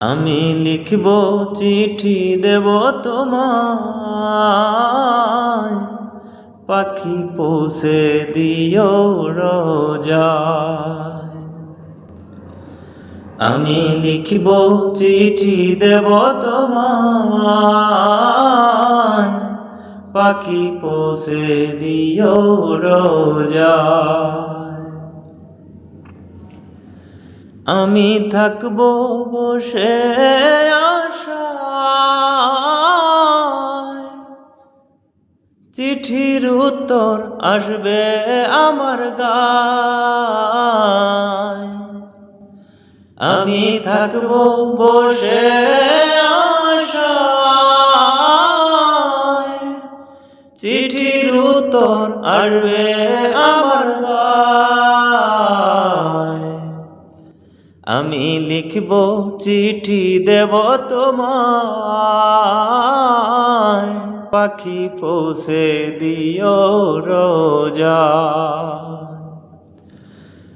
আমি লিখব চিঠি দেব তোমায়। পাখি পৌঁছে দিও রোজায়। আমি লিখব চিঠি দেব তোমায়। পাখি পৌঁছে দিও রোজায়। আমি থাকব বসে আশা চিঠির উত্তর আসবে আমার গায়। আমি থাকব বসে আশায়। চিঠির উত্তর আসবে আমার গায়। আমি লিখব চিঠি দেব তোমায়। পাখি পৌঁছে দিও রোজা।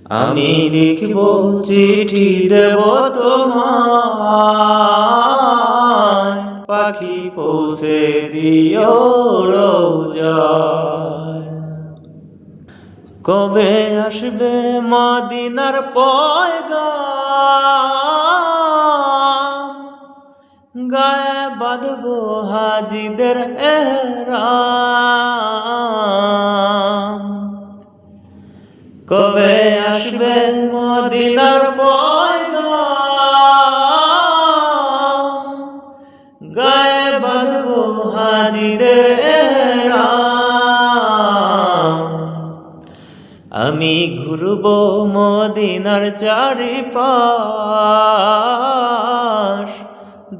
আমি লিখব চিঠি দেব তোমায়। পাখি পৌঁছে দিও রোজা। কবে আসবে মদিনার পয়গাম বাঁধবো হাজিদের এহরাম। কবে আসবে মদিনার আমি ঘুরব মদিনার চারিপাশ।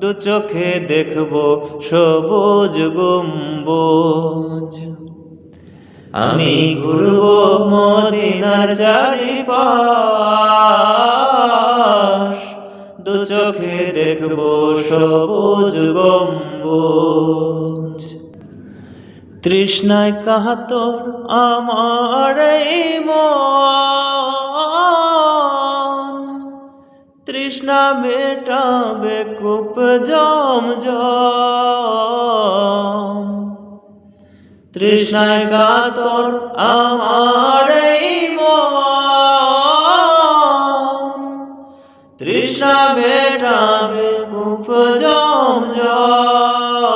দু চোখে দেখব সবুজ গম্বুজ। আমি ঘুরব মদিনার চারিপাশ। দু চোখে দেখব সবুজ গম্বুজ। তৃষ্ণায় কাহাতর আমার মন। তৃষ্ণা মেটাবে কূপ জম জম। তৃষ্ণায় কাতর আমার তৃষ্ণা মেটাবে কূপ জম জম।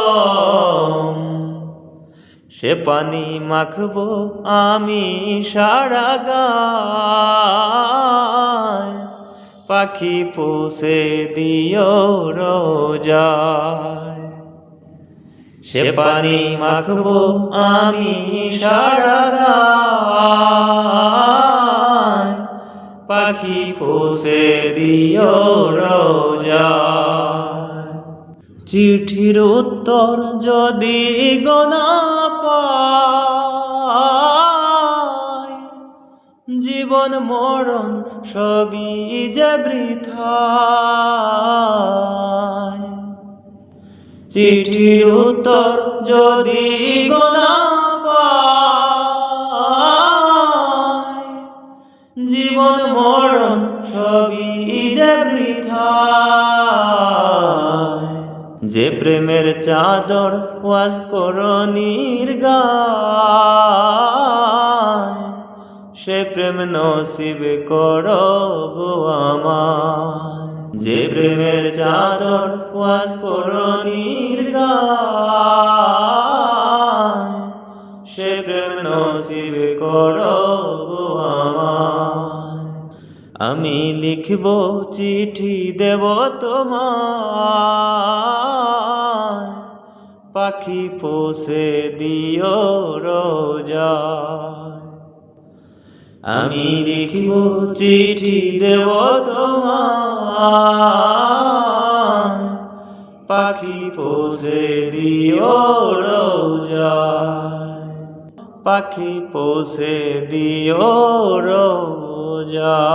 সে পানি মাখবো আমি সারা গায় পাখি পুষে দিও রোজায় সে পানি মাখবো আমি সারা পাখি পুষে দিও রোজায় চিঠির উত্তর যদি গোনা পায় জীবন মরণ সবই যে বৃথায়। চিঠির উত্তর যদি গোনা জীবন মরণ সবই যে বৃথায়। যে প্রেমের চাদর ওয়াস করণীর গায় প্রেম নসিব করো গো আমায় যে প্রেমের চাদর ওয়াস করো গায় সে প্রেম নসিব করো গো আমায় আমি লিখব চিঠি দেব তোমার পাখি পোষে দিও রোজায় আমি লিখিব চিঠি দেব তোমার পাখি পোষে দিও রোজা। পাখি পোষে দিও রোজায়